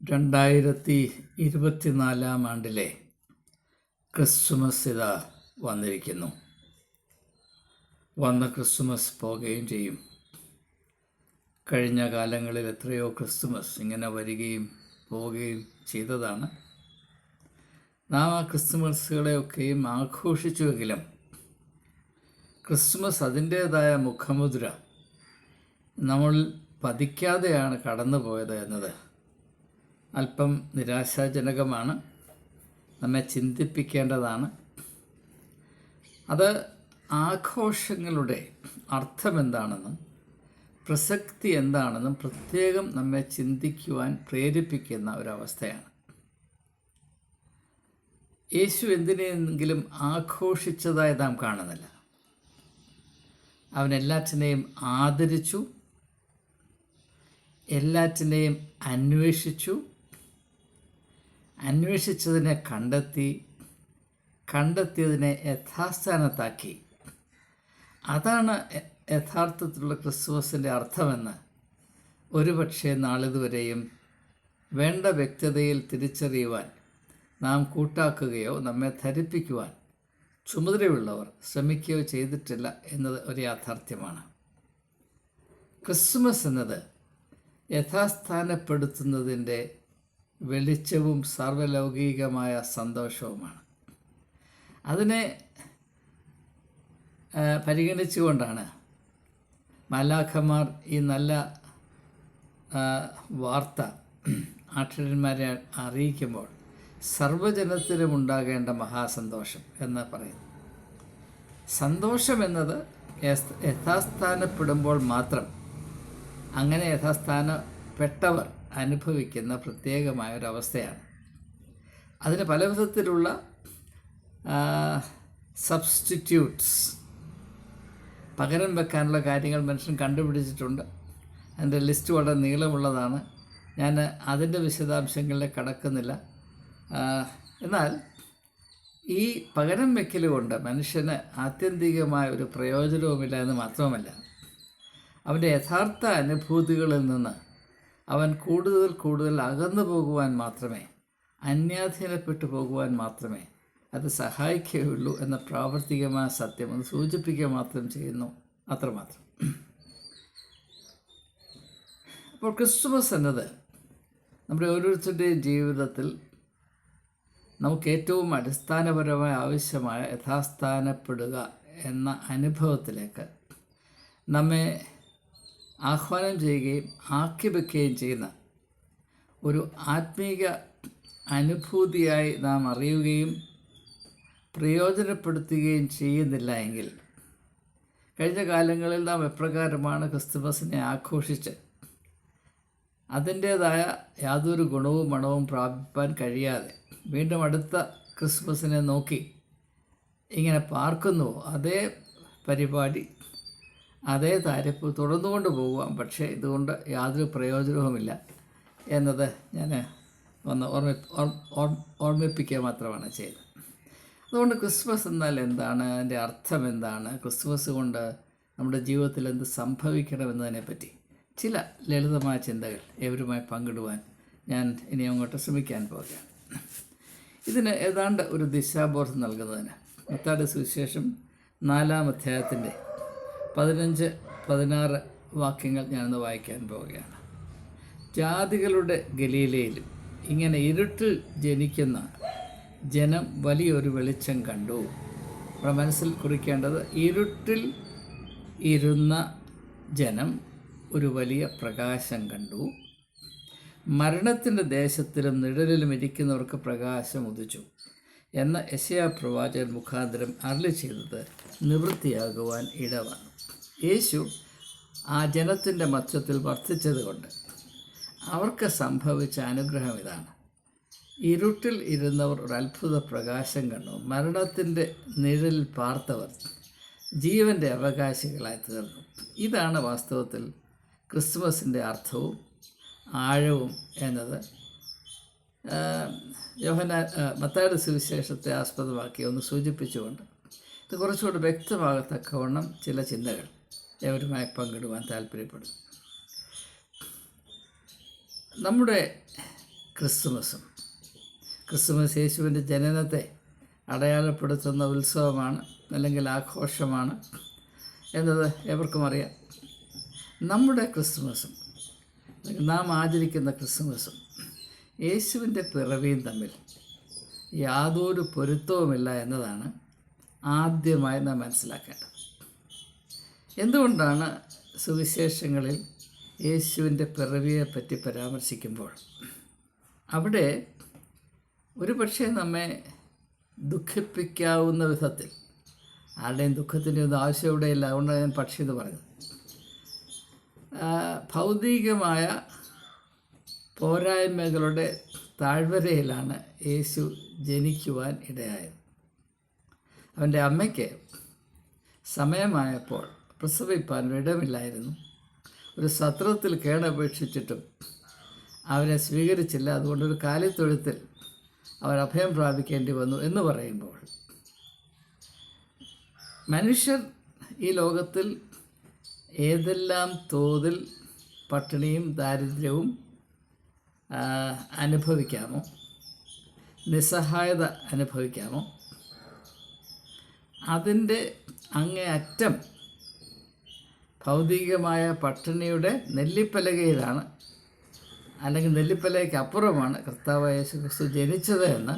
രണ്ടായിരത്തി ഇരുപത്തിനാലാം ആണ്ടിലെ ക്രിസ്മസ് ഇതാ വന്നിരിക്കുന്നു. വന്ന ക്രിസ്മസ് പോകുകയും ചെയ്യും. കഴിഞ്ഞ കാലങ്ങളിൽ എത്രയോ ക്രിസ്മസ് ഇങ്ങനെ വരികയും പോവുകയും ചെയ്തതാണ്. നാം ആ ക്രിസ്തുമസുകളെയൊക്കെയും ആഘോഷിച്ചുവെങ്കിലും ക്രിസ്മസ് അതിന്റേതായ മുഖമുദ്ര നമ്മൾ പതിക്കാതെയാണ് കടന്നു പോയത് എന്നത് അല്പം നിരാശാജനകമാണ്. നമ്മെ ചിന്തിപ്പിക്കേണ്ടതാണ്. അത് ആഘോഷങ്ങളുടെ അർത്ഥമെന്താണെന്നും പ്രസക്തി എന്താണെന്നും പ്രത്യേകം നമ്മെ ചിന്തിക്കുവാൻ പ്രേരിപ്പിക്കുന്ന ഒരവസ്ഥയാണ്. യേശു എന്തിനെങ്കിലും ആഘോഷിച്ചതായി നാം കാണുന്നില്ല. അവൻ എല്ലാറ്റിനെയും ആദരിച്ചു എല്ലാറ്റിനെയും അന്വേഷിച്ചു അന്വേഷിച്ചതിനെ കണ്ടെത്തി കണ്ടെത്തിയതിനെ യഥാസ്ഥാനത്താക്കി. അതാണ് യഥാർത്ഥത്തിലുള്ള ക്രിസ്തുമസിന്റെ അർത്ഥമെന്ന് ഒരുപക്ഷെ നാളിതുവരെയും വേണ്ട വ്യക്തതയിൽ തിരിച്ചറിയുവാൻ നാം കൂട്ടാക്കുകയോ നമ്മെ ധരിപ്പിക്കുവാൻ ചുമതലയുള്ളവർ ശ്രമിക്കുകയോ ചെയ്തിട്ടില്ല എന്നത് ഒരു യാഥാർത്ഥ്യമാണ്. ക്രിസ്മസ് എന്നത് യഥാസ്ഥാനപ്പെടുത്തുന്നതിന്റെ വെളിച്ചവും സർവലൗകികമായ സന്തോഷവുമാണ്. അതിനെ പരിഗണിച്ചുകൊണ്ടാണ് മലാഖമാർ ഈ നല്ല വാർത്ത ആക്ഷരന്മാരെ അറിയിക്കുമ്പോൾ സർവജനത്തിലും ഉണ്ടാകേണ്ട മഹാസന്തോഷം എന്ന് പറയുന്നു. സന്തോഷം എന്നത് യഥാസ്ഥാനപ്പെടുമ്പോൾ മാത്രം അങ്ങനെ യഥാസ്ഥാനപ്പെട്ടവർ അനുഭവിക്കുന്ന പ്രത്യേകമായ ഒരവസ്ഥയാണ് അതിന് പല വിധത്തിലുള്ള സബ്സ്റ്റിറ്റ്യൂട്ട്സ് പകരം വെക്കാനുള്ള കാര്യങ്ങൾ മനുഷ്യൻ കണ്ടുപിടിച്ചിട്ടുണ്ട്. അതിന്റെ ലിസ്റ്റ് വളരെ നീളമുള്ളതാണ്. ഞാൻ അതിന്റെ വിശദാംശങ്ങളിൽ കടക്കുന്നില്ല. എന്നാൽ ഈ പകരം വെക്കൽ കൊണ്ട് മനുഷ്യന് ആത്യന്തികമായ ഒരു പ്രയോജനവുമില്ല എന്ന് മാത്രമല്ല അവന്റെ യഥാർത്ഥ അനുഭൂതികളിൽ നിന്ന് അവൻ കൂടുതൽ കൂടുതൽ അകന്നു പോകുവാൻ മാത്രമേ അന്യാധീനപ്പെട്ടു പോകുവാൻ മാത്രമേ അത് സഹായിക്കുകയുള്ളൂ എന്ന പ്രാവർത്തികമായ സത്യം ഒന്ന് സൂചിപ്പിക്കുക മാത്രം ചെയ്യുന്നു. അത്രമാത്രം. അപ്പോൾ ക്രിസ്തുമസ് എന്നത് നമ്മുടെ ഓരോരുത്തരുടെയും ജീവിതത്തിൽ നമുക്ക് ഏറ്റവും അടിസ്ഥാനപരമായ ആവശ്യമായ യഥാസ്ഥാനപ്പെടുക എന്ന അനുഭവത്തിലേക്ക് നമ്മെ ആഹ്വാനം ചെയ്യുകയും ആക്കി വെക്കുകയും ചെയ്യുന്ന ഒരു ആത്മീക അനുഭൂതിയായി നാം അറിയുകയും പ്രയോജനപ്പെടുത്തുകയും ചെയ്യുന്നില്ല എങ്കിൽ കഴിഞ്ഞ കാലങ്ങളിൽ നാം എപ്രകാരമാണ് ക്രിസ്തുമസിനെ ആഘോഷിച്ച് അതിന്റേതായ യാതൊരു ഗുണവും മണവും പ്രാപിപ്പാൻ കഴിയാതെ വീണ്ടും അടുത്ത ക്രിസ്മസിനെ നോക്കി ഇങ്ങനെ പാർക്കുന്നു. അതേ പരിപാടി അതേ താരിഫ് തുടർന്നുകൊണ്ട് പോകാം പക്ഷേ ഇതുകൊണ്ട് യാതൊരു പ്രയോജനവുമില്ല എന്നത് ഞാൻ ഒന്ന് ഓർമ്മ ഓർ- ഓർ- ഓർമ്മിപ്പിക്കുക മാത്രമാണ് ചെയ്തത്. അതുകൊണ്ട് ക്രിസ്മസ് എന്നാൽ എന്താണ്? അതിന്റെ അർത്ഥം എന്താണ്? ക്രിസ്മസ് കൊണ്ട് നമ്മുടെ ജീവിതത്തിൽ എന്ത് സംഭവിക്കണമെന്നതിനെപ്പറ്റി ചില ലളിതമായ ചിന്തകൾ ഏവരുമായി പങ്കിടുവാൻ ഞാൻ ഇനി അങ്ങോട്ട് ശ്രമിക്കാൻ പോകുകയാണ് ഇതിന് ഏതാണ്ട് ഒരു ദിശാബോധം നൽകുന്നതിന് മത്താട് സുവിശേഷം നാലാം അധ്യായത്തിന്റെ പതിനഞ്ച് പതിനാറ് വാക്യങ്ങൾ ഞാനൊന്ന് വായിക്കാൻ പോവുകയാണ്. ജാതികളുടെ ഗലീലയിലും ഇങ്ങനെ ഇരുട്ടിൽ ജനിക്കുന്ന ജനം വലിയൊരു വെളിച്ചം കണ്ടു. നമ്മുടെ മനസ്സിൽ കുറിക്കേണ്ടത് ഇരുട്ടിൽ ഇരുന്ന ജനം ഒരു വലിയ പ്രകാശം കണ്ടു. മരണത്തിന്റെ ദേശത്തിലും നിഴലിലും ഇരിക്കുന്നവർക്ക് പ്രകാശം ഉദിച്ചു. എന്ന യശയാ പ്രവാചകൻ മുഖാന്തരം അരളി ചെയ്തത് നിവൃത്തിയാകുവാൻ ഇടവന്നു യേശു ആ ജനത്തിന്റെ മധ്യത്തിൽ വർദ്ധിച്ചതുകൊണ്ട് അവർക്ക് സംഭവിച്ച അനുഗ്രഹം ഇതാണ്. ഇരുട്ടിൽ ഇരുന്നവർ ഒരു അത്ഭുത പ്രകാശം കണ്ടു. മരണത്തിന്റെ നിഴലിൽ പാർത്തവർ ജീവന്റെ അവകാശികളായി തീർന്നു. ഇതാണ് വാസ്തവത്തിൽ ക്രിസ്മസിന്റെ അർത്ഥവും ആഴവും എന്നത്. യോഹന മത്തായുടെ സുവിശേഷത്തെ ആസ്പദമാക്കി ഒന്ന് സൂചിപ്പിച്ചുകൊണ്ട് ഇത് കുറച്ചുകൂടി വ്യക്തമാകത്തക്കവണ്ണം ചില ചിന്തകൾ. എവരുമായി പങ്കിടുവാൻ താല്പര്യപ്പെടുന്നു. നമ്മുടെ ക്രിസ്തുമസും. ക്രിസ്തുമസ് യേശുവിന്റെ ജനനത്തെ അടയാളപ്പെടുത്തുന്ന ഉത്സവമാണ് അല്ലെങ്കിൽ ആഘോഷമാണ് എന്നത് എവർക്കും അറിയാം. നമ്മുടെ ക്രിസ്തുമസും നാം ആചരിക്കുന്ന ക്രിസ്തുമസും യേശുവിന്റെ പിറവിയും തമ്മിൽ യാതൊരു പൊരുത്തവുമില്ല എന്നതാണ് ആദ്യമായി നാം മനസ്സിലാക്കേണ്ടത്. എന്തുകൊണ്ടാണ് സുവിശേഷങ്ങളിൽ യേശുവിന്റെ പിറവിയെപ്പറ്റി പരാമർശിക്കുമ്പോൾ? അവിടെ ഒരു പക്ഷേ നമ്മെ ദുഃഖിപ്പിക്കാവുന്ന വിധത്തിൽ ആരുടെയും ദുഃഖത്തിന്റെ ഒന്നും ആവശ്യം ഇവിടെയില്ല അതുകൊണ്ടാണ് ഞാൻ പക്ഷി എന്ന് പറഞ്ഞത്. ഭൗതികമായ പോരായ്മകളുടെ താഴ്വരയിലാണ് യേശു ജനിക്കുവാൻ ഇടയായത്. അവന്റെ അമ്മയ്ക്ക് സമയമായപ്പോൾ പ്രസവിപ്പാൻ ഇടമില്ലായിരുന്നു. ഒരു സത്രത്തിൽ കേടപേക്ഷിച്ചിട്ടും അവരെ സ്വീകരിച്ചില്ല. അതുകൊണ്ടൊരു കാലിത്തൊഴുത്തിൽ അവർ അഭയം പ്രാപിക്കേണ്ടി വന്നു എന്ന് പറയുമ്പോൾ മനുഷ്യർ ഈ ലോകത്തിൽ ഏതെല്ലാം തോതിൽ പട്ടിണിയും ദാരിദ്ര്യവും അനുഭവിക്കാമോ? നിസ്സഹായത അനുഭവിക്കാമോ? അതിന്റെ അങ്ങേയറ്റം ഭൗതികമായ പട്ടിണിയുടെ നെല്ലിപ്പലകയിലാണ്. അല്ലെങ്കിൽ നെല്ലിപ്പലയ്ക്ക് അപ്പുറമാണ് ക്രിസ്തു ജനിച്ചത് എന്ന്.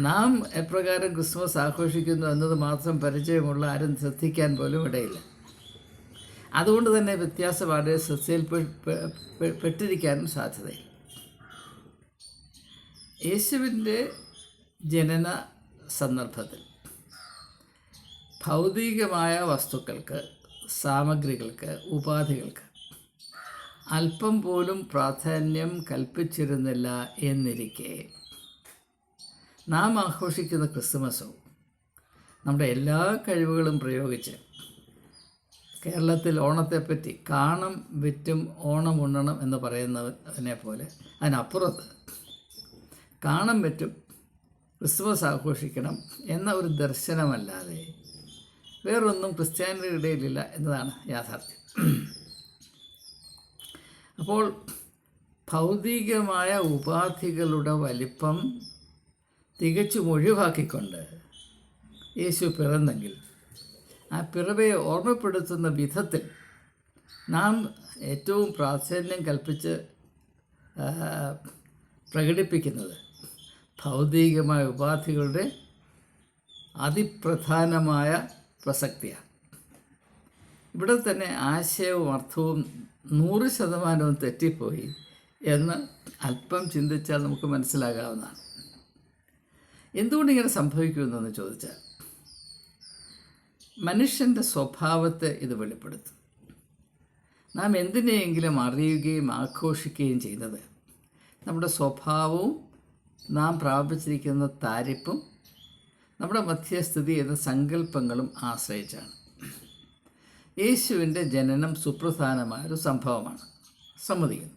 നാം എപ്രകാരം ക്രിസ്മസ് ആഘോഷിക്കുന്നു എന്നത് മാത്രം പരിചയമുള്ള ആരും ശ്രദ്ധിക്കാൻ പോലും ഇടയില്ല. അതുകൊണ്ട് തന്നെ വ്യത്യാസം വളരെ ശ്രദ്ധയിൽ പെട്ടിരിക്കാനും സാധ്യതയില്ല. യേശുവിന്റെ ജനന സന്ദർഭത്തിൽ ഭൗതികമായ വസ്തുക്കൾക്ക് സാമഗ്രികൾക്ക് ഉപാധികൾക്ക് അല്പം പോലും പ്രാധാന്യം കൽപ്പിച്ചിരുന്നില്ല എന്നിരിക്കെ. നാം ആഘോഷിക്കുന്ന ക്രിസ്തുമസവും നമ്മുടെ എല്ലാ കഴിവുകളും പ്രയോഗിച്ച് കേരളത്തിൽ ഓണത്തെപ്പറ്റി കാണം വിറ്റും ഓണം ഉണ്ണണം എന്ന് പറയുന്നതിനെ പോലെ അതിനപ്പുറത്ത് കാണം വിറ്റും ക്രിസ്മസ് ആഘോഷിക്കണം എന്ന ഒരു ദർശനമല്ലാതെ വേറൊന്നും ക്രിസ്ത്യാനിയുടെ ഇടയിലില്ല എന്നതാണ് യാഥാർത്ഥ്യം. അപ്പോൾ ഭൗതികമായ ഉപാധികളുടെ വലിപ്പം തികച്ചും ഒഴിവാക്കിക്കൊണ്ട് യേശു പിറന്നെങ്കിൽ ആ പിറവയെ ഓർമ്മപ്പെടുത്തുന്ന വിധത്തിൽ നാം ഏറ്റവും പ്രാധാന്യം കൽപ്പിച്ച് പ്രകടിപ്പിക്കുന്നത് ഭൗതികമായ ഉപാധികളുടെ അതിപ്രധാനമായ പ്രസക്തിയാണ്. ഇവിടെ തന്നെ ആശയവും അർത്ഥവും നൂറ് ശതമാനവും തെറ്റിപ്പോയി എന്ന് അല്പം ചിന്തിച്ചാൽ നമുക്ക് മനസ്സിലാകാവുന്നതാണ്. എന്തുകൊണ്ട് ഇങ്ങനെ സംഭവിക്കുമെന്നൊന്ന് ചോദിച്ചാൽ മനുഷ്യന്റെ സ്വഭാവത്തെ ഇത് വെളിപ്പെടുത്തും. നാം എന്തിനെയെങ്കിലും അറിയുകയും ആഘോഷിക്കുകയും ചെയ്യുന്നത് നമ്മുടെ സ്വഭാവവും നാം പ്രാപിച്ചിരിക്കുന്ന താരിപ്പും നമ്മുടെ മധ്യസ്ഥിതി എന്ന സങ്കല്പങ്ങളും ആശ്രയിച്ചാണ്. യേശുവിന്റെ ജനനം സുപ്രധാനമായൊരു സംഭവമാണ്. സമ്മതിക്കുന്നു.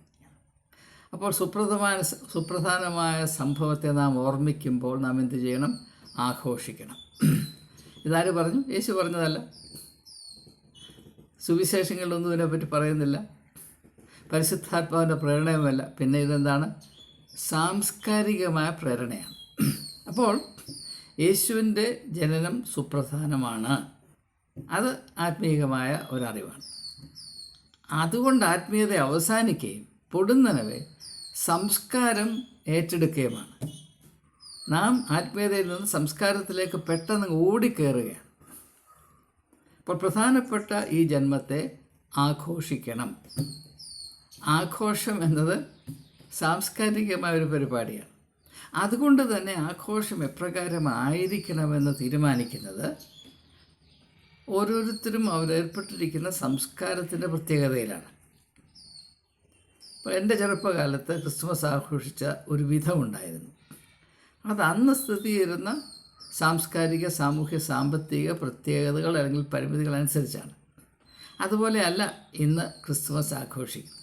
അപ്പോൾ സുപ്രധാന സുപ്രധാനമായ സംഭവത്തെ നാം ഓർമ്മിക്കുമ്പോൾ നാം എന്ത് ചെയ്യണം? ആഘോഷിക്കണം. ഇതാര് പറഞ്ഞു? യേശു പറഞ്ഞതല്ല. സുവിശേഷങ്ങളിലൊന്നും ഇതിനെപ്പറ്റി പറയുന്നില്ല. പരിശുദ്ധാത്മാവിന്റെ പ്രേരണയുമല്ല. പിന്നെ ഇതെന്താണ്? സാംസ്കാരികമായ പ്രേരണയാണ്. അപ്പോൾ യേശുവിന്റെ ജനനം സുപ്രധാനമാണ്. അത് ആത്മീയമായ ഒരറിവാണ്. അതുകൊണ്ട് ആത്മീയത അവസാനിക്കുകയും പൊടുന്നനവെ സംസ്കാരം ഏറ്റെടുക്കുകയുമാണ്. നാം ആത്മീയതയിൽ നിന്ന് സംസ്കാരത്തിലേക്ക് പെട്ടെന്ന് ഓടിക്കയറുകയാണ് അപ്പോൾ പ്രധാനപ്പെട്ട ഈ ജന്മത്തെ ആഘോഷിക്കണം. ആഘോഷം എന്നത് സാംസ്കാരികമായ ഒരു പരിപാടിയാണ്. അതുകൊണ്ട് തന്നെ ആഘോഷം എപ്രകാരമായിരിക്കണമെന്ന് തീരുമാനിക്കുന്നത് ഓരോരുത്തരും അവരേർപ്പെട്ടിരിക്കുന്ന സംസ്കാരത്തിന്റെ പ്രത്യേകതയിലാണ്. ഇപ്പോൾ എന്റെ ചെറുപ്പകാലത്ത് ക്രിസ്മസ് ആഘോഷിച്ച ഒരു വിധമുണ്ടായിരുന്നു. അത് അന്ന് സ്ഥിതി ചെയ്യുന്ന സാംസ്കാരിക സാമൂഹ്യ സാമ്പത്തിക പ്രത്യേകതകൾ അല്ലെങ്കിൽ പരിമിതികൾ അനുസരിച്ചാണ്. അതുപോലെയല്ല ഇന്ന് ക്രിസ്മസ് ആഘോഷിക്കുന്നത്.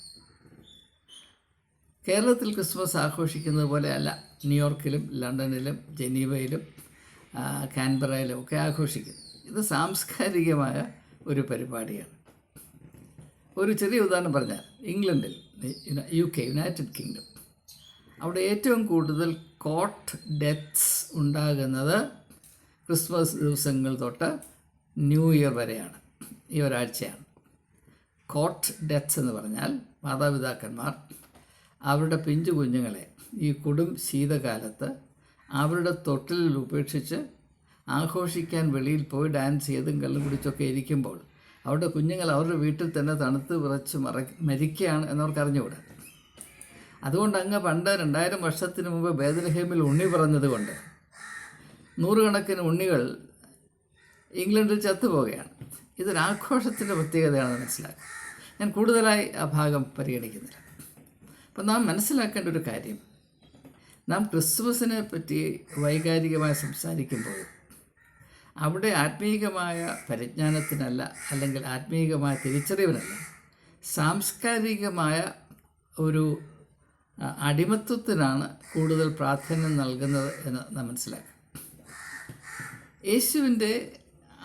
കേരളത്തിൽ ക്രിസ്മസ് ആഘോഷിക്കുന്നത് പോലെയല്ല. ന്യൂയോർക്കിലും ലണ്ടനിലും ജനീവയിലും കാൻബറയിലും ഒക്കെ ആഘോഷിക്കുന്നു. ഇത് സാംസ്കാരികമായ ഒരു പരിപാടിയാണ്. ഒരു ചെറിയ ഉദാഹരണം പറഞ്ഞാൽ ഇംഗ്ലണ്ടിൽ യു കെ യുണൈറ്റഡ് കിങ്ഡം. അവിടെ ഏറ്റവും കൂടുതൽ കോട്ട് ഡെത്ത്സ് ഉണ്ടാകുന്നത് ക്രിസ്മസ് ദിവസങ്ങൾ തൊട്ട് ന്യൂ ഇയർ വരെയാണ്. ഈ ഒരാഴ്ചയാണ്. കോട്ട് ഡെത്ത്സ് എന്ന് പറഞ്ഞാൽ മാതാപിതാക്കന്മാർ അവരുടെ പിഞ്ചു കുഞ്ഞുങ്ങളെ ഈ കൊടും ശീതകാലത്ത് അവരുടെ തൊട്ടിലിൽ ഉപേക്ഷിച്ച് ആഘോഷിക്കാൻ വെളിയിൽ പോയി ഡാൻസ് ചെയ്തും കള്ളും കുടിച്ചൊക്കെ ഇരിക്കുമ്പോൾ അവരുടെ കുഞ്ഞുങ്ങൾ അവരുടെ വീട്ടിൽ തന്നെ തണുത്ത് വിറച്ച് മറ മരിക്കുകയാണ് എന്നവർക്ക് അറിഞ്ഞുകൂടാ അതുകൊണ്ട് അങ്ങ് പണ്ട് രണ്ടായിരം വർഷത്തിന് മുമ്പ് ബേദലഹേമിൽ ഉണ്ണി പറഞ്ഞതുകൊണ്ട് നൂറുകണക്കിന് ഉണ്ണികൾ ഇംഗ്ലണ്ടിൽ ചത്തുപോവുകയാണ്. ഇതൊരാഘോഷത്തിന്റെ പ്രത്യേകതയാണെന്ന് മനസ്സിലാക്കുക ഞാൻ കൂടുതലായി ആ ഭാഗം പരിഗണിക്കുന്നില്ല. അപ്പം നാം മനസ്സിലാക്കേണ്ട ഒരു കാര്യം. നാം ക്രിസ്മസിനെ പറ്റി വൈകാരികമായി സംസാരിക്കുമ്പോൾ അവിടെ ആത്മീയമായ പരിജ്ഞാനത്തിനല്ല അല്ലെങ്കിൽ ആത്മീയമായ തിരിച്ചറിവിനല്ല സാംസ്കാരികമായ ഒരു അടിമത്വത്തിനാണ് കൂടുതൽ പ്രാധാന്യം നൽകുന്നത് എന്ന് നാം മനസ്സിലാക്കാം യേശുവിന്റെ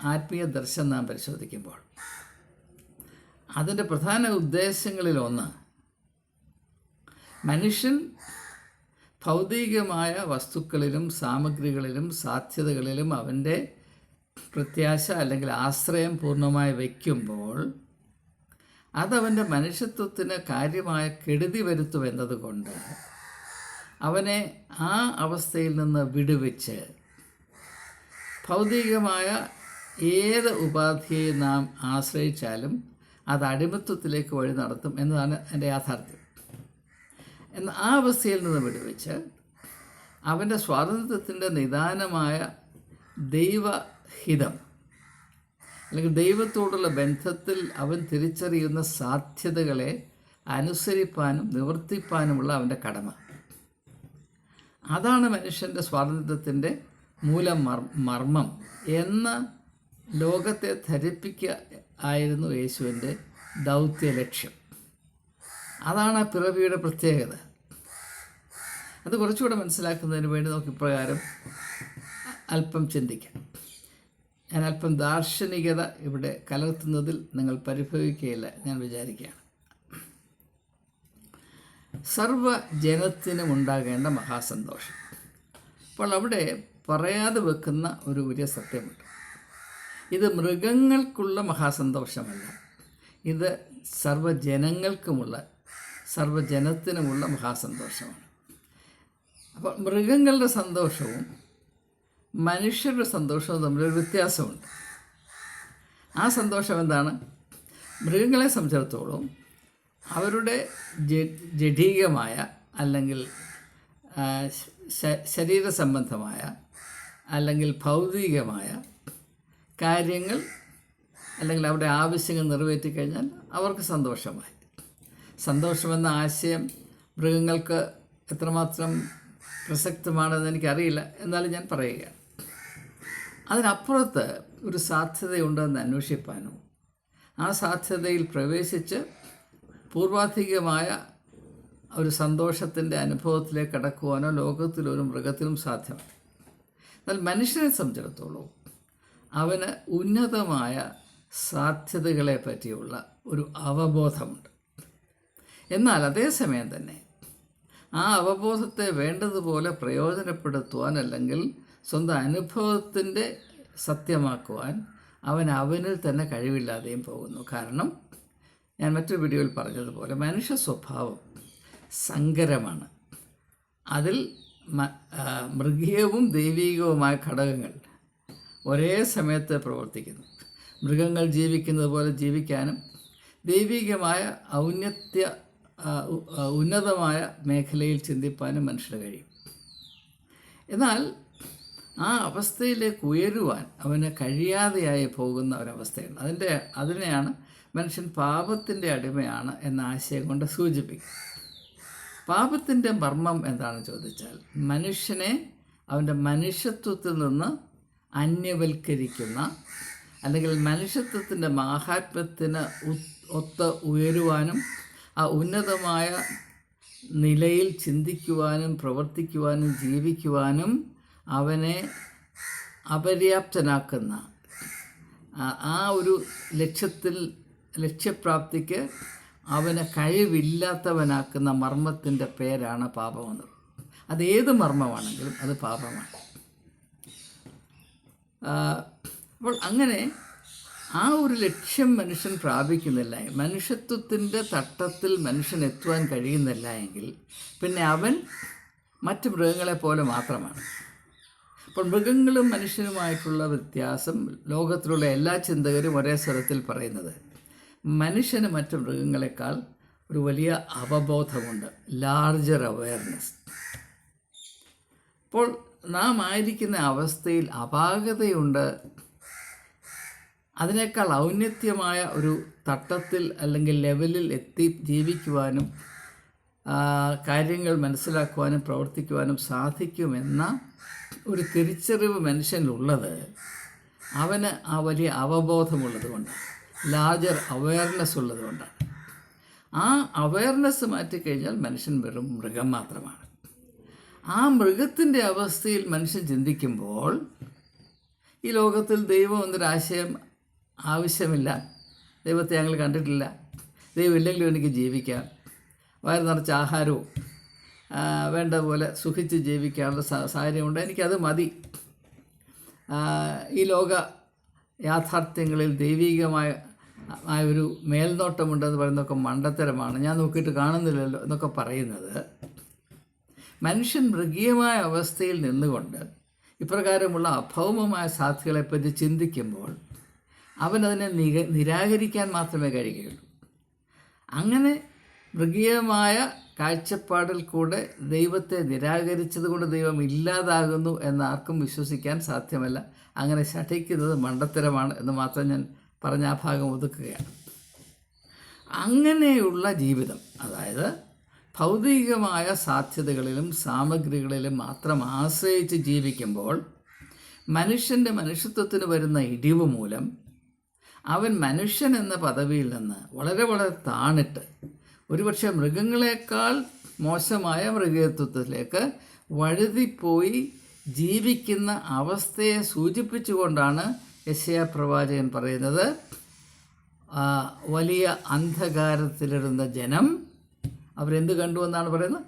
ആത്മീയ ദർശനം നാം പരിശോധിക്കുമ്പോൾ അതിന്റെ പ്രധാന ഉദ്ദേശങ്ങളിലൊന്ന് മനുഷ്യൻ ഭൗതികമായ വസ്തുക്കളിലും സാമഗ്രികളിലും സാധ്യതകളിലും അവന്റെ പ്രത്യാശ അല്ലെങ്കിൽ ആശ്രയം പൂർണമായി വയ്ക്കുമ്പോൾ അതവന്റെ മനുഷ്യത്വത്തിന് കാര്യമായ കെടുതി വരുത്തുമെന്നതുകൊണ്ട് അവനെ ആ അവസ്ഥയിൽ നിന്ന് വിടുവിച്ച് ഭൗതികമായ ഏത് ഉപാധിയെ നാം ആശ്രയിച്ചാലും അത് അടിമത്വത്തിലേക്ക് വഴി നടത്തും എന്നതാണ് എന്റെ യാഥാർത്ഥ്യം. എന്നാൽ ആ അവസ്ഥയിൽ നിന്ന് വിടുവിച്ച് അവന്റെ സ്വാതന്ത്ര്യത്തിന്റെ നിദാനമായ ദൈവഹിതം അല്ലെങ്കിൽ ദൈവത്തോടുള്ള ബന്ധത്തിൽ അവൻ തിരിച്ചറിയുന്ന സാധ്യതകളെ അനുസരിപ്പാനും നിവർത്തിപ്പാനുമുള്ള അവന്റെ കടമ. അതാണ് മനുഷ്യന്റെ സ്വാതന്ത്ര്യത്തിന്റെ മൂലം മർമ്മം എന്ന ലോകത്തെ ധരിപ്പിക്കുക ആയിരുന്നു യേശുവിന്റെ ദൗത്യ ലക്ഷ്യം അതാണ് ആ പിറവിയുടെ പ്രത്യേകത. അത് കുറച്ചുകൂടെ മനസ്സിലാക്കുന്നതിന് വേണ്ടി നമുക്ക് ഇപ്രകാരം അല്പം ചിന്തിക്കാം. ഞാൻ അല്പം ദാർശനികത ഇവിടെ കലർത്തുന്നതിൽ നിങ്ങൾ പരിഭവിക്കുകയില്ല ഞാൻ വിചാരിക്കുകയാണ്. സർവജനത്തിനും ഉണ്ടാകേണ്ട മഹാസന്തോഷം. അപ്പോൾ അവിടെ പറയാതെ വെക്കുന്ന ഒരു വലിയ സത്യമുണ്ട്. ഇത് മൃഗങ്ങൾക്കുള്ള മഹാസന്തോഷമല്ല. ഇത് സർവജനങ്ങൾക്കുമുള്ള സർവജനത്തിനുമുള്ള മഹാസന്തോഷമാണ്. അപ്പോൾ മൃഗങ്ങളുടെ സന്തോഷവും മനുഷ്യരുടെ സന്തോഷവും തമ്മിലൊരു വ്യത്യാസമുണ്ട്. ആ സന്തോഷം എന്താണ്? മൃഗങ്ങളെ സംബന്ധിച്ചിടത്തോളം അവരുടെ ജഡീകമായ അല്ലെങ്കിൽ ശരീര സംബന്ധമായ അല്ലെങ്കിൽ ഭൗതികമായ കാര്യങ്ങൾ അല്ലെങ്കിൽ അവരുടെ ആവശ്യങ്ങൾ നിറവേറ്റി കഴിഞ്ഞാൽ അവർക്ക് സന്തോഷമായി. സന്തോഷമെന്ന ആശയം മൃഗങ്ങൾക്ക് എത്രമാത്രം പ്രസക്തമാണെന്ന് എനിക്കറിയില്ല. എന്നാലും ഞാൻ പറയുകയാണ്. അതിനപ്പുറത്ത് ഒരു സാധ്യതയുണ്ടെന്ന് അന്വേഷിപ്പാനോ ആ സാധ്യതയിൽ പ്രവേശിച്ച് പൂർവാധികമായ ഒരു സന്തോഷത്തിന്റെ അനുഭവത്തിലേക്ക് കടക്കുവാനോ ലോകത്തിലൊരു മൃഗത്തിനും സാധ്യമല്ല. എന്നാൽ മനുഷ്യനെ സംബന്ധിച്ചിടത്തോളം അവന് ഉന്നതമായ സാധ്യതകളെ പറ്റിയുള്ള ഒരു അവബോധമുണ്ട്. എന്നാൽ അതേസമയം തന്നെ ആ അവബോധത്തെ വേണ്ടതുപോലെ പ്രയോജനപ്പെടുത്തുവാൻ അല്ലെങ്കിൽ സ്വന്തം അനുഭവത്തിന്റെ സത്യമാക്കുവാൻ അവൻ അവനിൽ തന്നെ കഴിവില്ലാതെയും പോകുന്നു. കാരണം ഞാൻ മറ്റൊരു വീഡിയോയിൽ പറഞ്ഞതുപോലെ മനുഷ്യ സ്വഭാവം സങ്കരമാണ്. അതിൽ മൃഗീയവും ദൈവീകവുമായ ഘടകങ്ങൾ ഒരേ സമയത്ത് പ്രവർത്തിക്കുന്നു. മൃഗങ്ങൾ ജീവിക്കുന്നത് പോലെ ജീവിക്കാനും ദൈവികമായ ഔന്നത്യ ഉന്നതമായ മേഖലയിൽ ചിന്തിപ്പാനും മനുഷ്യന് കഴിയും. എന്നാൽ ആ അവസ്ഥയിലേക്ക് ഉയരുവാൻ അവന് കഴിയാതെയായി പോകുന്ന ഒരവസ്ഥയുണ്ട് അതിന്റെ അതിനെയാണ് മനുഷ്യൻ പാപത്തിന്റെ അടിമയാണ് എന്ന ആശയം കൊണ്ട് സൂചിപ്പിക്കുക പാപത്തിന്റെ മർമ്മം എന്താണെന്ന് ചോദിച്ചാൽ മനുഷ്യനെ അവന്റെ മനുഷ്യത്വത്തിൽ നിന്ന് അന്യവൽക്കരിക്കുന്ന അല്ലെങ്കിൽ മനുഷ്യത്വത്തിന്റെ മാഹാത്മ്യത്തിന് ഒത്ത് ഉയരുവാനും ആ ഉന്നതമായ നിലയിൽ ചിന്തിക്കുവാനും പ്രവർത്തിക്കുവാനും ജീവിക്കുവാനും അവനെ അപര്യാപ്തനാക്കുന്ന ആ- ഒരു ലക്ഷ്യത്തിൽ ലക്ഷ്യപ്രാപ്തിക്ക് അവനെ കഴിവില്ലാത്തവനാക്കുന്ന മർമ്മത്തിന്റെ പേരാണ് പാപമെന്ന് അത് ഏത് മർമ്മമാണെങ്കിലും അത് പാപമാണ്. അപ്പോൾ അങ്ങനെ ആ ഒരു ലക്ഷ്യം മനുഷ്യൻ പ്രാപിക്കുന്നില്ല. മനുഷ്യത്വത്തിന്റെ തട്ടത്തിൽ മനുഷ്യൻ എത്തുവാൻ കഴിയുന്നില്ല എങ്കിൽ പിന്നെ അവൻ മറ്റ് മൃഗങ്ങളെ പോലെ മാത്രമാണ്. അപ്പോൾ മൃഗങ്ങളും മനുഷ്യനുമായിട്ടുള്ള വ്യത്യാസം ലോകത്തിലുള്ള എല്ലാ ചിന്തകരും ഒരേ സ്വരത്തിൽ പറയുന്നത് മനുഷ്യന് മറ്റ് മൃഗങ്ങളെക്കാൾ ഒരു വലിയ അവബോധമുണ്ട്. ലാർജർ അവയർനെസ് അപ്പോൾ നാം ആയിരിക്കുന്ന അവസ്ഥയിൽ അപാകതയുണ്ട് അതിനേക്കാൾ ഔന്നത്യമായ ഒരു തട്ടത്തിൽ അല്ലെങ്കിൽ ലെവലിൽ എത്തി ജീവിക്കുവാനും കാര്യങ്ങൾ മനസ്സിലാക്കുവാനും പ്രവർത്തിക്കുവാനും സാധിക്കുമെന്ന ഒരു തിരിച്ചറിവ് മനുഷ്യനുള്ളത് അവന് ആ വലിയ അവബോധമുള്ളത് കൊണ്ടാണ്. ലാർജർ അവയർനെസ് ഉള്ളത് കൊണ്ടാണ്. ആ അവയർനെസ് മാറ്റിക്കഴിഞ്ഞാൽ മനുഷ്യൻ വെറും മൃഗം മാത്രമാണ്. ആ മൃഗത്തിന്റെ അവസ്ഥയിൽ മനുഷ്യൻ ചിന്തിക്കുമ്പോൾ ഈ ലോകത്തിൽ ദൈവം എന്നൊരാശയം ആവശ്യമില്ല. ദൈവത്തെ ഞങ്ങൾ കണ്ടിട്ടില്ല. ദൈവമില്ലെങ്കിലും എനിക്ക് ജീവിക്കാം. വയറ് നിറച്ച ആഹാരവും ആ, വേണ്ട പോലെ സുഖിച്ച് ജീവിക്കാനുള്ള സാഹചര്യമുണ്ട്. എനിക്കത് മതി. ഈ ലോക യാഥാർത്ഥ്യങ്ങളിൽ ദൈവികമായ ആയ ഒരു മേൽനോട്ടമുണ്ടെന്ന് പറയുന്നതൊക്കെ മണ്ടത്തരമാണ്. ഞാൻ നോക്കിയിട്ട് കാണുന്നില്ലല്ലോ എന്നൊക്കെ പറയുന്നത്. മനുഷ്യൻ മൃഗീയമായ അവസ്ഥയിൽ നിന്നുകൊണ്ട് ഇപ്രകാരമുള്ള അഭൗമമായ സാധ്യതകളെപ്പറ്റി ചിന്തിക്കുമ്പോൾ അവനതിനെ നിക നിരാകരിക്കാൻ മാത്രമേ കഴിയുകയുള്ളൂ. അങ്ങനെ മൃഗീയമായ കാഴ്ചപ്പാടിൽ കൂടെ ദൈവത്തെ നിരാകരിച്ചതുകൊണ്ട് ദൈവം ഇല്ലാതാകുന്നു എന്ന് ആർക്കും വിശ്വസിക്കാൻ സാധ്യമല്ല. അങ്ങനെ ശഠിക്കുന്നത് മണ്ടത്തരമാണ് എന്ന് മാത്രം ഞാൻ പറഞ്ഞ ആ ഭാഗം ഒതുക്കുകയാണ്. അങ്ങനെയുള്ള ജീവിതം അതായത് ഭൗതികമായ സാധ്യതകളിലും സാമഗ്രികളിലും മാത്രം ആശ്രയിച്ച് ജീവിക്കുമ്പോൾ മനുഷ്യന്റെ മനുഷ്യത്വത്തിന് വരുന്ന ഇടിവ് മൂലം അവൻ മനുഷ്യൻ എന്ന പദവിയിൽ നിന്ന് വളരെ വളരെ താണിട്ട് ഒരുപക്ഷെ മൃഗങ്ങളെക്കാൾ മോശമായ മൃഗത്വത്തിലേക്ക് വഴുതിപ്പോയി ജീവിക്കുന്ന അവസ്ഥയെ സൂചിപ്പിച്ചുകൊണ്ടാണ് യശയ പ്രവാചകൻ പറയുന്നത് വലിയ അന്ധകാരത്തിലിരുന്ന ജനം അവരെന്ത് കണ്ടു എന്നാണ് പറയുന്നത്?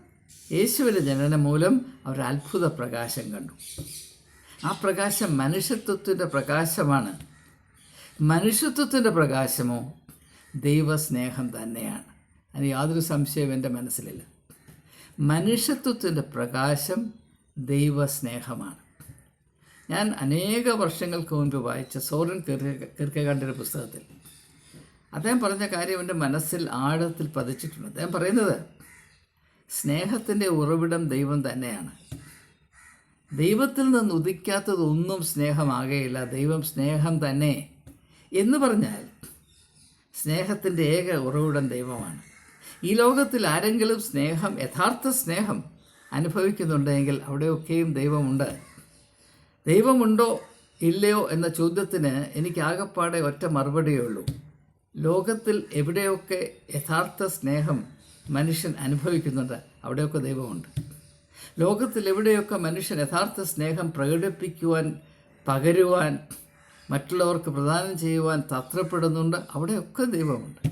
യേശുവിന്റെ ജനനം മൂലം അവർ അത്ഭുത പ്രകാശം കണ്ടു. ആ പ്രകാശം മനുഷ്യത്വത്തിന്റെ പ്രകാശമാണ്. മനുഷ്യത്വത്തിന്റെ പ്രകാശമോ ദൈവസ്നേഹം തന്നെയാണ്. അതിന് യാതൊരു സംശയവും എന്റെ മനസ്സിലില്ല. മനുഷ്യത്വത്തിന്റെ പ്രകാശം ദൈവസ്നേഹമാണ്. ഞാൻ അനേക വർഷങ്ങൾക്ക് മുൻപ് വായിച്ച സോറൻ കിർക്കകാണ്ടിന്റെ പുസ്തകത്തിൽ അദ്ദേഹം പറഞ്ഞ കാര്യം എന്റെ മനസ്സിൽ ആഴത്തിൽ പതിച്ചിട്ടുണ്ട്. അദ്ദേഹം പറയുന്നത് സ്നേഹത്തിന്റെ ഉറവിടം ദൈവം തന്നെയാണ്. ദൈവത്തിൽ നിന്ന് ഉദിക്കാത്തതൊന്നും സ്നേഹമാകേയില്ല. ദൈവം സ്നേഹം തന്നെ എന്ന് പറഞ്ഞാൽ സ്നേഹത്തിന്റെ ഏക ഉറവിടം ദൈവമാണ്. ഈ ലോകത്തിൽ ആരെങ്കിലും സ്നേഹം യഥാർത്ഥ സ്നേഹം അനുഭവിക്കുന്നുണ്ടെങ്കിൽ അവിടെയൊക്കെയും ദൈവമുണ്ട്. ദൈവമുണ്ടോ ഇല്ലയോ എന്ന ചോദ്യത്തിന് എനിക്ക് ആകപ്പാടെ ഒറ്റ മറുപടിയേ ഉള്ളൂ. ലോകത്തിൽ എവിടെയൊക്കെ യഥാർത്ഥ സ്നേഹം മനുഷ്യൻ അനുഭവിക്കുന്നുണ്ട് അവിടെയൊക്കെ ദൈവമുണ്ട്. ലോകത്തിൽ എവിടെയൊക്കെ മനുഷ്യൻ യഥാർത്ഥ സ്നേഹം പ്രകടിപ്പിക്കുവാൻ പകരുവാൻ മറ്റുള്ളവർക്ക് പ്രദാനം ചെയ്യുവാൻ തത്രപ്പെടുന്നുണ്ട്. അവിടെയൊക്കെ ദൈവമുണ്ട്.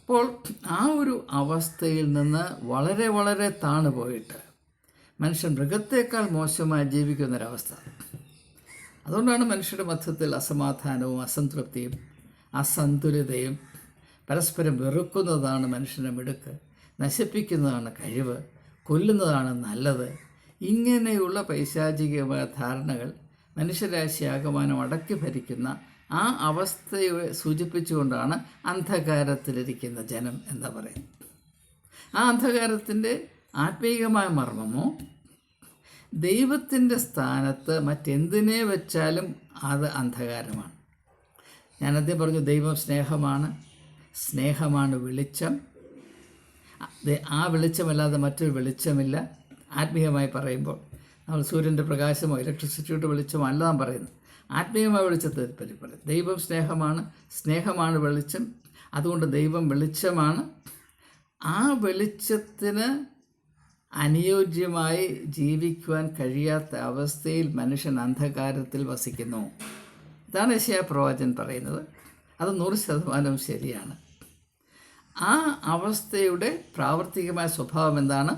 അപ്പോൾ ആ ഒരു അവസ്ഥയിൽ നിന്ന് വളരെ വളരെ താണു പോയിട്ട് മനുഷ്യൻ മൃഗത്തേക്കാൾ മോശമായി ജീവിക്കുന്നൊരവസ്ഥ. അതുകൊണ്ടാണ് മനുഷ്യരുടെ മധ്യത്തിൽ അസമാധാനവും അസംതൃപ്തിയും അസന്തുലിതയും പരസ്പരം വെറുക്കുന്നതാണ് മനുഷ്യന്റെ മിടുക്ക്. നശിപ്പിക്കുന്നതാണ് കഴിവ് കൊല്ലുന്നതാണ് നല്ലത്. ഇങ്ങനെയുള്ള പൈശാചികമായ ധാരണകൾ മനുഷ്യരാശി ആകമാനം അടക്കി ഭരിക്കുന്ന ആ അവസ്ഥയെ സൂചിപ്പിച്ചുകൊണ്ടാണ് അന്ധകാരത്തിലിരിക്കുന്ന ജനം എന്ന് പറയുന്നത്. ആ അന്ധകാരത്തിന്റെ ആത്മീയമായ മർമ്മമോ? ദൈവത്തിന്റെ സ്ഥാനത്ത് മറ്റെന്തിനെ വെച്ചാലും അത് അന്ധകാരമാണ്. ഞാനദ്യം പറഞ്ഞു ദൈവം സ്നേഹമാണ്. സ്നേഹമാണ് വെളിച്ചം. ആ വെളിച്ചമല്ലാതെ മറ്റൊരു വെളിച്ചമില്ല. ആത്മീയമായി പറയുമ്പോൾ നമ്മൾ സൂര്യന്റെ പ്രകാശമോ ഇലക്ട്രിസിറ്റിയുടെ വെളിച്ചമോ അല്ല നാം പറയുന്നത് ആത്മീയമായ വെളിച്ചത്തെ പറ്റി പറയും ദൈവം സ്നേഹമാണ് സ്നേഹമാണ് വെളിച്ചം. അതുകൊണ്ട് ദൈവം വെളിച്ചമാണ്. ആ വെളിച്ചത്തിന് അനുയോജ്യമായി ജീവിക്കുവാൻ കഴിയാത്ത അവസ്ഥയിൽ മനുഷ്യൻ അന്ധകാരത്തിൽ വസിക്കുന്നു. ഇതാണ് യശയാ പ്രവാചൻ പറയുന്നത്. അത് നൂറ് ശതമാനം ശരിയാണ്. ആ അവസ്ഥയുടെ പ്രാവർത്തികമായ സ്വഭാവം എന്താണ്?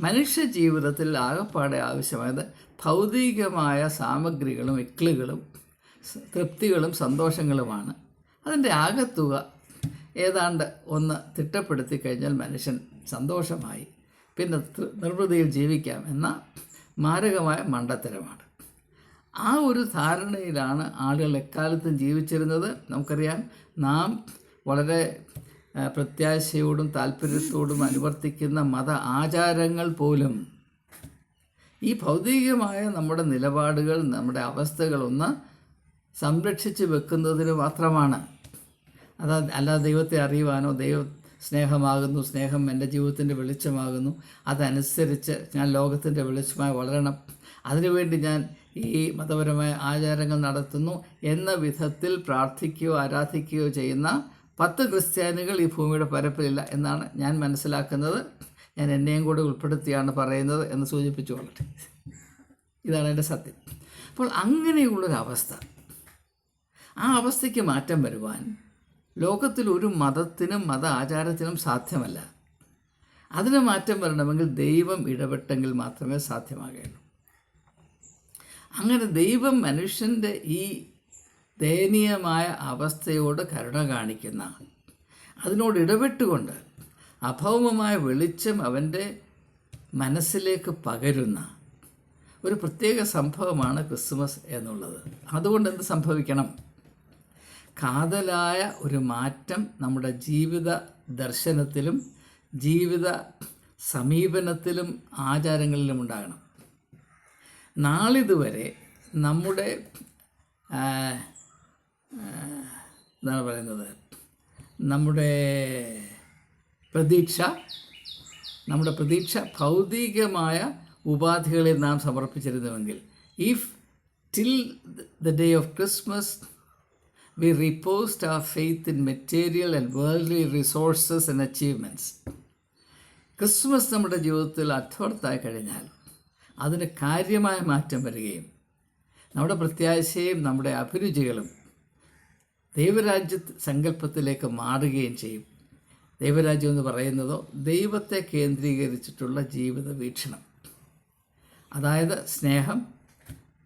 മനുഷ്യ ജീവിതത്തിൽ ആകപ്പാടെ ആവശ്യമായത് ഭൗതികമായ സാമഗ്രികളും ഇക്ലുകളും തൃപ്തികളും സന്തോഷങ്ങളുമാണ്. അതിന്റെ ആകത്തുക ഏതാണ്ട് ഒന്ന് തിട്ടപ്പെടുത്തി കഴിഞ്ഞാൽ മനുഷ്യൻ സന്തോഷമായി പിന്നെ നിർവൃതിയിൽ ജീവിക്കാം എന്ന മാരകമായ മണ്ടത്തരമാണ്. ആ ഒരു ധാരണയിലാണ് ആളുകൾ എക്കാലത്തും ജീവിച്ചിരുന്നത്. നമുക്കറിയാം നാം വളരെ പ്രത്യാശയോടും താല്പര്യത്തോടും അനുവർത്തിക്കുന്ന മത ആചാരങ്ങൾ പോലും ഈ ഭൗതികമായ നമ്മുടെ നിലപാടുകൾ നമ്മുടെ അവസ്ഥകളൊന്ന് സംരക്ഷിച്ച് വെക്കുന്നതിന് മാത്രമാണ്. അതാ അല്ലാതെ ദൈവത്തെ അറിയുവാനോ ദൈവ സ്നേഹമാകുന്നു സ്നേഹം എന്റെ ജീവിതത്തിന്റെ വെളിച്ചമാകുന്നു അതനുസരിച്ച് ഞാൻ ലോകത്തിന്റെ വെളിച്ചമായി വളരണം. അതിനുവേണ്ടി ഞാൻ ഈ മതപരമായ ആചാരങ്ങൾ നടത്തുന്നു എന്ന വിധത്തിൽ പ്രാർത്ഥിക്കുകയോ ആരാധിക്കുകയോ ചെയ്യുന്ന പത്ത് ക്രിസ്ത്യാനികൾ ഈ ഭൂമിയുടെ പരപ്പിലില്ല എന്നാണ് ഞാൻ മനസ്സിലാക്കുന്നത്. ഞാൻ എന്നെയും കൂടെ ഉൾപ്പെടുത്തിയാണ് പറയുന്നത് എന്ന് സൂചിപ്പിച്ചു കൊള്ളട്ടെ. ഇതാണ് എന്റെ സത്യം. അപ്പോൾ അങ്ങനെയുള്ളൊരവസ്ഥ ആ അവസ്ഥയ്ക്ക് മാറ്റം വരുവാൻ ലോകത്തിൽ ഒരു മതത്തിനും മത ആചാരത്തിനും സാധ്യമല്ല. അതിന് മാറ്റം വരണമെങ്കിൽ ദൈവം ഇടപെട്ടെങ്കിൽ മാത്രമേ സാധ്യമാകുകയുള്ളൂ അങ്ങനെ ദൈവം മനുഷ്യന്റെ ഈ ദയനീയമായ അവസ്ഥയോട് കരുണ കാണിക്കുന്ന. അതിനോട് ഇടപെട്ടുകൊണ്ട് അഭൗമമായ വെളിച്ചം അവന്റെ മനസ്സിലേക്ക് പകരുന്ന ഒരു പ്രത്യേക സംഭവമാണ് ക്രിസ്മസ് എന്നുള്ളത്. അതുകൊണ്ട് എന്ത് സംഭവിക്കണം? കാതലായ ഒരു മാറ്റം നമ്മുടെ ജീവിത ദർശനത്തിലും ജീവിത സമീപനത്തിലും ആചാരങ്ങളിലും ഉണ്ടാകണം. നാളിതുവരെ നമ്മുടെ എന്താണ് പറയുന്നത്. നമ്മുടെ പ്രതീക്ഷ നമ്മുടെ പ്രതീക്ഷ ഭൗതികമായ ഉപാധികളിൽ നാം സമർപ്പിച്ചിരുന്നുവെങ്കിൽ if till the day of Christmas we reposed a faith in material and worldly resources and achievements Christmas നമ്മുടെ ജീവിതത്തിൽ അധ്വർത്തായി കഴിഞ്ഞാൽ അതിന് കാര്യമായ മാറ്റം വരികയും നമ്മുടെ പ്രത്യാശയും നമ്മുടെ അഭിരുചികളും ദൈവരാജ്യ സങ്കല്പത്തിലേക്ക് മാറുകയും ചെയ്യും. ദൈവരാജ്യം എന്ന് പറയുന്നതോ ദൈവത്തെ കേന്ദ്രീകരിച്ചിട്ടുള്ള ജീവിത വീക്ഷണം. അതായത് സ്നേഹം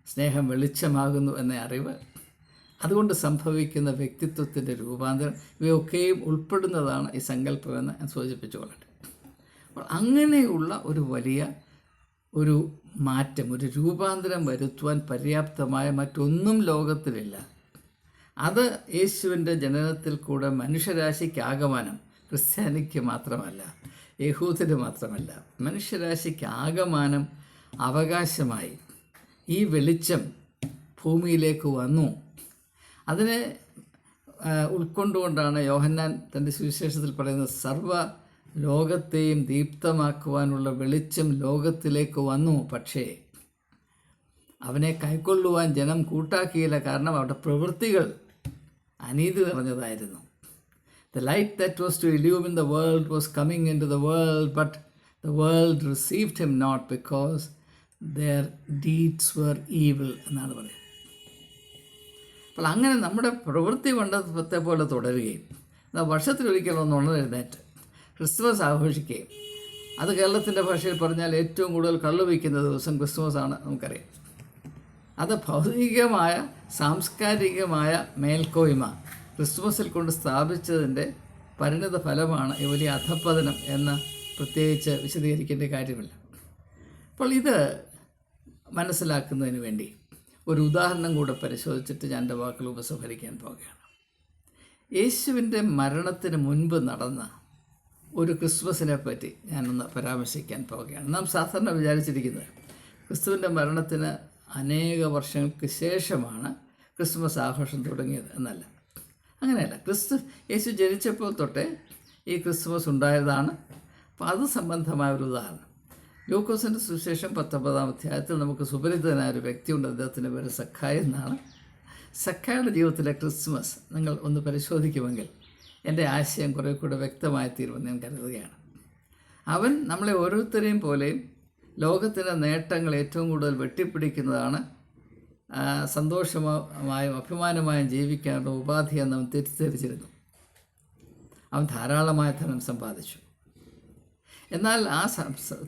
സ്നേഹം വെളിച്ചമാകുന്നു എന്ന അറിവ് അതുകൊണ്ട് സംഭവിക്കുന്ന വ്യക്തിത്വത്തിന്റെ രൂപാന്തരം ഇവയൊക്കെയും ഉൾപ്പെടുന്നതാണ് ഈ സങ്കല്പമെന്ന് ഞാൻ സൂചിപ്പിച്ചുകൊള്ളട്ടെ. അപ്പോൾ അങ്ങനെയുള്ള ഒരു വലിയ ഒരു മാറ്റം ഒരു രൂപാന്തരം വരുത്തുവാൻ പര്യാപ്തമായ മറ്റൊന്നും ലോകത്തിലില്ല. അത് യേശുവിന്റെ ജനനത്തിൽ കൂടെ മനുഷ്യരാശിക്ക് ആഗമനം ക്രിസ്ത്യാനിക്ക് മാത്രമല്ല യഹൂദിന് മാത്രമല്ല. മനുഷ്യരാശിക്ക് ആഗമനം അവകാശമായി. ഈ വെളിച്ചം ഭൂമിയിലേക്ക് വന്നു. അതിനെ ഉൾക്കൊണ്ടുകൊണ്ടാണ് യോഹന്നാൻ തന്റെ സുവിശേഷത്തിൽ പറയുന്നത് സർവ ലോകത്തെയും ദീപ്തമാക്കുവാനുള്ള വെളിച്ചം ലോകത്തിലേക്ക് വന്നു. പക്ഷേ അവനെ കൈക്കൊള്ളുവാൻ ജനം കൂട്ടാക്കിയില്ല. കാരണം അവരുടെ പ്രവൃത്തികൾ അനീതി നിറഞ്ഞതായിരുന്നു the light that was to illumine the world was coming into the world but the world received him not because their deeds were evil എന്നാണ് പറയുന്നത്. അപ്പോൾ അങ്ങനെ നമ്മുടെ പ്രവൃത്തി കൊണ്ടത്തെ പോലെ തുടരുകയും എന്നാൽ വർഷത്തിലൊരിക്കലും ഒന്ന് ഉണർന്നെഴുന്നേറ്റ് ക്രിസ്മസ് ആഘോഷിക്കുകയും അത് കേരളത്തിന്റെ ഭാഷയിൽ പറഞ്ഞാൽ ഏറ്റവും കൂടുതൽ കള്ളു വയ്ക്കുന്ന ദിവസം ക്രിസ്മസ് ആണ് നമുക്കറിയാം. അത് ഭൗതികമായ സാംസ്കാരികമായ മേൽക്കോയ്മ ക്രിസ്മസിൽ കൊണ്ട് സ്ഥാപിച്ചതിന്റെ പരിണിത ഫലമാണ് ഈ വലിയ അധപ്പതനം എന്ന് പ്രത്യേകിച്ച് വിശദീകരിക്കേണ്ട കാര്യമില്ല. അപ്പോൾ ഇത് മനസ്സിലാക്കുന്നതിന് വേണ്ടി ഒരു ഉദാഹരണം കൂടെ പരിശോധിച്ചിട്ട് ഞാൻ എന്റെ വാക്കുകൾ ഉപസംഹരിക്കാൻ പോകുകയാണ് യേശുവിന്റെ മരണത്തിന് മുൻപ് നടന്ന ഒരു ക്രിസ്മസിനെ പറ്റി ഞാനൊന്ന് പരാമർശിക്കാൻ പോവുകയാണ്. നാം സാധാരണ വിചാരിച്ചിരിക്കുന്നത് ക്രിസ്തുവിന്റെ മരണത്തിന് അനേക വർഷങ്ങൾക്ക് ശേഷമാണ് ക്രിസ്മസ് ആഘോഷം തുടങ്ങിയത് എന്നല്ല. അങ്ങനെയല്ല. ക്രിസ്തു യേശു ജനിച്ചപ്പോൾ തൊട്ടേ ഈ ക്രിസ്മസ് ഉണ്ടായതാണ്. അപ്പോൾ അത് സംബന്ധമായ ഒരു ഉദാഹരണം. ലൂക്കോസിന്റെ സുവിശേഷം പത്തൊമ്പതാം അധ്യായത്തിൽ നമുക്ക് സുപരിചിതനായ ഒരു വ്യക്തിയുണ്ട്. അദ്ദേഹത്തിന്റെ പേര് സഖായ എന്നാണ്. സഖായുടെ ജീവിതത്തിലെ ക്രിസ്മസ് നിങ്ങൾ ഒന്ന് പരിശോധിക്കുമെങ്കിൽ എന്റെ ആശയം കുറേ കൂടെ വ്യക്തമായി തീരുമെന്ന് ഞാൻ കരുതുകയാണ്. അവൻ നമ്മളെ ഓരോരുത്തരെയും പോലെയും ലോകത്തിന്റെ നേട്ടങ്ങൾ ഏറ്റവും കൂടുതൽ വെട്ടിപ്പിടിക്കുന്നതാണ് സന്തോഷമായും അഭിമാനമായും ജീവിക്കാനുള്ള ഉപാധിയെന്ന് അവൻ തെറ്റിദ്ധരിച്ചിരുന്നു. അവൻ ധാരാളമായ ധനം സമ്പാദിച്ചു. എന്നാൽ ആ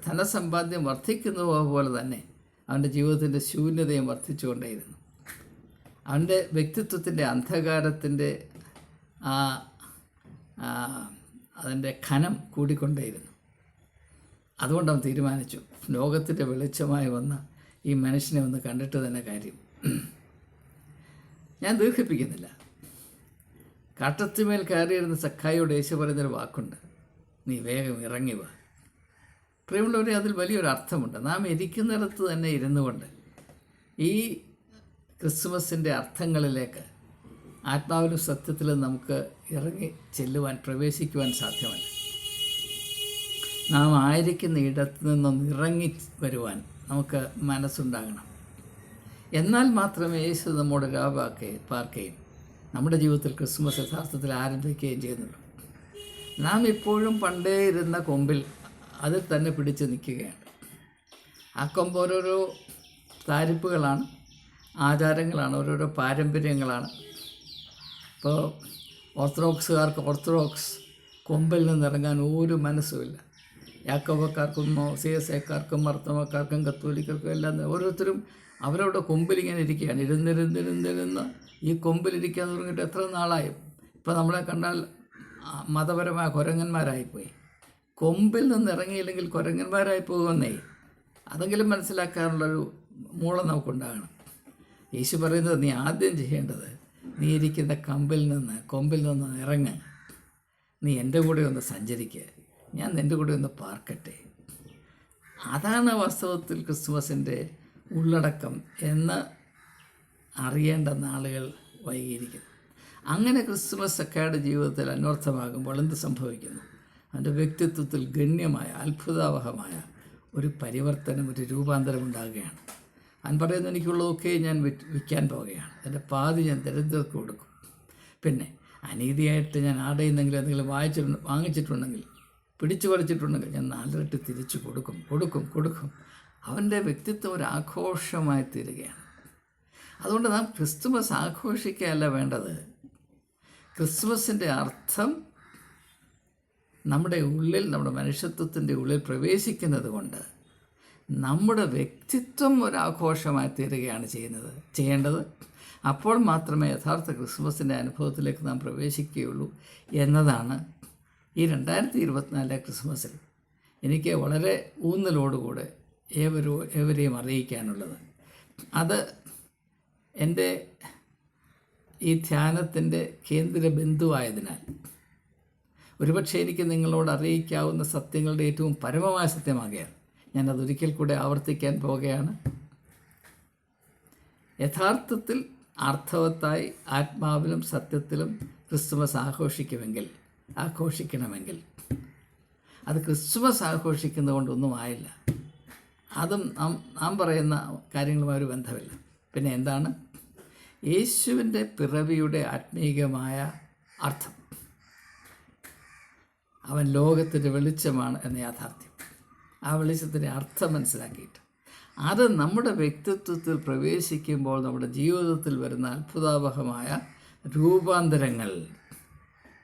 ധനസമ്പാദ്യം വർദ്ധിക്കുന്നത് പോലെ തന്നെ അവന്റെ ജീവിതത്തിന്റെ ശൂന്യതയും വർദ്ധിച്ചുകൊണ്ടേയിരുന്നു. അവന്റെ വ്യക്തിത്വത്തിന്റെ അന്ധകാരത്തിന്റെ ആ അതിന്റെ ഖനം കൂടിക്കൊണ്ടേയിരുന്നു. അതുകൊണ്ട് അവൻ തീരുമാനിച്ചു. ലോകത്തിന്റെ വെളിച്ചമായി വന്ന ഈ മനുഷ്യനെ ഒന്ന് കണ്ടിട്ട് തന്നെ കാര്യം. ഞാൻ ദീർഘിപ്പിക്കുന്നില്ല. കാട്ടത്തിമേൽ കയറിയിരുന്ന സഖായിയോട് യേശു പറയുന്നൊരു വാക്കുണ്ട്. നീ വേഗം ഇറങ്ങി വാ. പ്രിയമുള്ളവരെ അതിൽ വലിയൊരു അർത്ഥമുണ്ട്. നാം ഇരിക്കുന്നിടത്ത് തന്നെ ഇരുന്നു കൊണ്ട് ഈ ക്രിസ്മസിന്റെ അർത്ഥങ്ങളിലേക്ക് ആത്മാവിലും സത്യത്തിലും നമുക്ക് ഇറങ്ങി ചെല്ലുവാൻ പ്രവേശിക്കുവാൻ സാധ്യമല്ല. നാം ആയിരിക്കുന്ന ഇടത്ത് നിന്നൊന്ന് ഇറങ്ങി വരുവാൻ നമുക്ക് മനസ്സുണ്ടാകണം. എന്നാൽ മാത്രമേ യേശു നമ്മുടെ രാവാക്കുകയും പാർക്കുകയും നമ്മുടെ ജീവിതത്തിൽ ക്രിസ്മസ് യഥാർത്ഥത്തിൽ ആരംഭിക്കുകയും ചെയ്യുന്നുള്ളൂ. നാം ഇപ്പോഴും പണ്ടേ ഇരുന്ന കൊമ്പിൽ അതിൽ തന്നെ പിടിച്ച് നിൽക്കുകയാണ്. ആ കൊമ്പ് ഓരോരോ താരിപ്പുകളാണ് ആചാരങ്ങളാണ് ഓരോരോ പാരമ്പര്യങ്ങളാണ്. ഇപ്പോൾ ഓർത്തഡോക്സുകാർക്ക് ഓർത്തഡോക്സ് കൊമ്പിൽ നിന്നിറങ്ങാൻ ഒരു മനസ്സുമില്ല. യാക്കോബക്കാർക്കും സി എസ് എക്കാർക്കും മർത്തമക്കാർക്കും കത്തോലിക്കർക്കും എല്ലാം ഓരോരുത്തരും അവരവിടെ കൊമ്പിലിങ്ങനെ ഇരിക്കുകയാണ്. ഇരുന്നിരുന്നിരുന്നിരുന്ന് ഈ കൊമ്പിലിരിക്കാൻ തുടങ്ങിയിട്ട് എത്ര നാളായി? ഇപ്പോൾ നമ്മളെ കണ്ടാൽ മതപരമായ കുരങ്ങന്മാരായിപ്പോയി. കൊമ്പിൽ നിന്ന് ഇറങ്ങിയില്ലെങ്കിൽ കുരങ്ങന്മാരായി പോകുമെന്നേ. അതെങ്കിലും മനസ്സിലാക്കാനുള്ളൊരു മൂളം നമുക്കുണ്ടാകണം. യേശു പറയുന്നത് നീ ആദ്യം ചെയ്യേണ്ടത് നീ ഇരിക്കുന്ന കമ്പിൽ നിന്ന് കൊമ്പിൽ നിന്ന് ഇറങ്ങ്. നീ എന്റെ കൂടെ ഒന്ന് സഞ്ചരിക്കുക ഞാൻ നിന്റെ കൂടെ ഒന്ന് പാർക്കട്ടെ. അതാണ് വാസ്തവത്തിൽ ക്രിസ്മസിന്റെ ഉള്ളടക്കം എന്ന് അറിയേണ്ട നാളുകൾ വൈകിയിരിക്കുന്നു. അങ്ങനെ ക്രിസ്മസ് സക്കയുടെ ജീവിതത്തിൽ അന്വർത്ഥമാകുമ്പോൾ എന്ത് സംഭവിക്കുന്നു? അവന്റെ വ്യക്തിത്വത്തിൽ ഗണ്യമായ അത്ഭുതാവഹമായ ഒരു പരിവർത്തനം ഒരു രൂപാന്തരം ഉണ്ടാകുകയാണ്. അവൻ പറയുന്നു എനിക്കുള്ളതൊക്കെ ഞാൻ വിൽക്കാൻ പോവുകയാണ്. എന്റെ പാതി ഞാൻ ദരിദ്രർക്ക് കൊടുക്കും. പിന്നെ അനീതിയായിട്ട് ഞാൻ ആടെ നിന്നെങ്കിലും എന്തെങ്കിലും വായിച്ചിട്ടുണ്ട് വാങ്ങിച്ചിട്ടുണ്ടെങ്കിൽ പിടിച്ചു പറിച്ചിട്ടുണ്ടെങ്കിൽ ഞാൻ നാലിരട്ടി തിരിച്ചു കൊടുക്കും കൊടുക്കും കൊടുക്കും. അവന്റെ വ്യക്തിത്വം ഒരു ആഘോഷമായി തീരുകയാണ്. അതുകൊണ്ട് നാം ക്രിസ്തുമസ് ആഘോഷിക്കുകയല്ല വേണ്ടത്. ക്രിസ്മസിന്റെ അർത്ഥം നമ്മുടെ ഉള്ളിൽ നമ്മുടെ മനുഷ്യത്വത്തിന്റെ ഉള്ളിൽ പ്രവേശിക്കുന്നത് കൊണ്ട് നമ്മുടെ വ്യക്തിത്വം ഒരു ആഘോഷമായി തീരുകയാണ് ചെയ്യുന്നത് ചെയ്യേണ്ടത്. അപ്പോൾ മാത്രമേ യഥാർത്ഥ ക്രിസ്മസിന്റെ അനുഭവത്തിലേക്ക് നാം പ്രവേശിക്കുകയുള്ളൂ എന്നതാണ് ഈ രണ്ടായിരത്തി ഇരുപത്തിനാലിലെ ക്രിസ്മസിൽ എനിക്ക് വളരെ ഊന്നലോടുകൂടെ ഏവരോ ഏവരെയും അറിയിക്കാനുള്ളത്. അത് എന്റെ ഈ ധ്യാനത്തിന്റെ കേന്ദ്ര ബിന്ദുവായതിനാൽ. ഒരുപക്ഷെ എനിക്ക് നിങ്ങളോട് അറിയിക്കാവുന്ന സത്യങ്ങളുടെ ഏറ്റവും പരമമായ സത്യമാകുകയാണ് ഞാനതൊരിക്കൽ കൂടെ ആവർത്തിക്കാൻ പോവുകയാണ് യഥാർത്ഥത്തിൽ അർത്ഥവത്തായി ആത്മാവിലും സത്യത്തിലും ക്രിസ്തുമസ് ആഘോഷിക്കുമെങ്കിൽ ആഘോഷിക്കണമെങ്കിൽ. അത് ക്രിസ്മസ് ആഘോഷിക്കുന്നത് കൊണ്ടൊന്നും ആയില്ല. അതും നാം നാം പറയുന്ന കാര്യങ്ങളുമായി ഒരു ബന്ധമില്ല. പിന്നെ എന്താണ്? യേശുവിന്റെ പിറവിയുടെ ആത്മീകമായ അർത്ഥം. അവൻ ലോകത്തിന്റെ വെളിച്ചമാണ് എന്ന യാഥാർത്ഥ്യം. ആ വെളിച്ചത്തിന്റെ അർത്ഥം മനസ്സിലാക്കിയിട്ട്. അത് നമ്മുടെ വ്യക്തിത്വത്തിൽ പ്രവേശിക്കുമ്പോൾ നമ്മുടെ ജീവിതത്തിൽ വരുന്ന അത്ഭുതാവഹമായ രൂപാന്തരങ്ങൾ.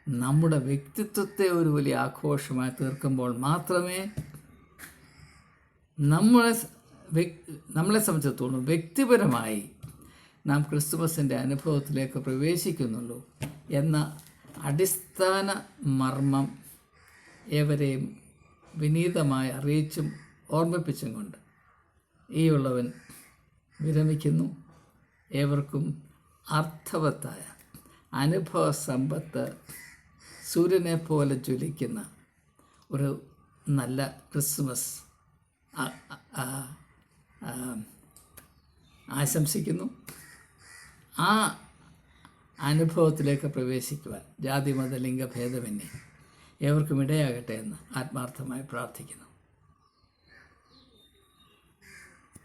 നമ്മുടെ വ്യക്തിത്വത്തെ ഒരു വലിയ ആഘോഷമായി തീർക്കുമ്പോൾ മാത്രമേ നമ്മളെ നമ്മളെ സംബന്ധിച്ചിടത്തോളം വ്യക്തിപരമായി നാം ക്രിസ്തുമസിന്റെ അനുഭവത്തിലേക്ക് പ്രവേശിക്കുന്നുള്ളൂ എന്ന അടിസ്ഥാന മർമ്മം ഏവരെയും വിനീതമായി അറിയിച്ചും ഓർമ്മിപ്പിച്ചും കൊണ്ട് ഈ ഉള്ളവൻ വിരമിക്കുന്നു. ഏവർക്കും അർത്ഥവത്തായ അനുഭവ സമ്പത്ത് സൂര്യനെ പോലെ ജ്വലിക്കുന്ന ഒരു നല്ല ക്രിസ്മസ് ആശംസിക്കുന്നു. ആ അനുഭവത്തിലേക്ക് പ്രവേശിക്കുവാൻ ജാതി മത ലിംഗഭേദമന്യേ ഏവർക്കും ഇടയാകട്ടെ എന്ന് ആത്മാർത്ഥമായി പ്രാർത്ഥിക്കുന്നു.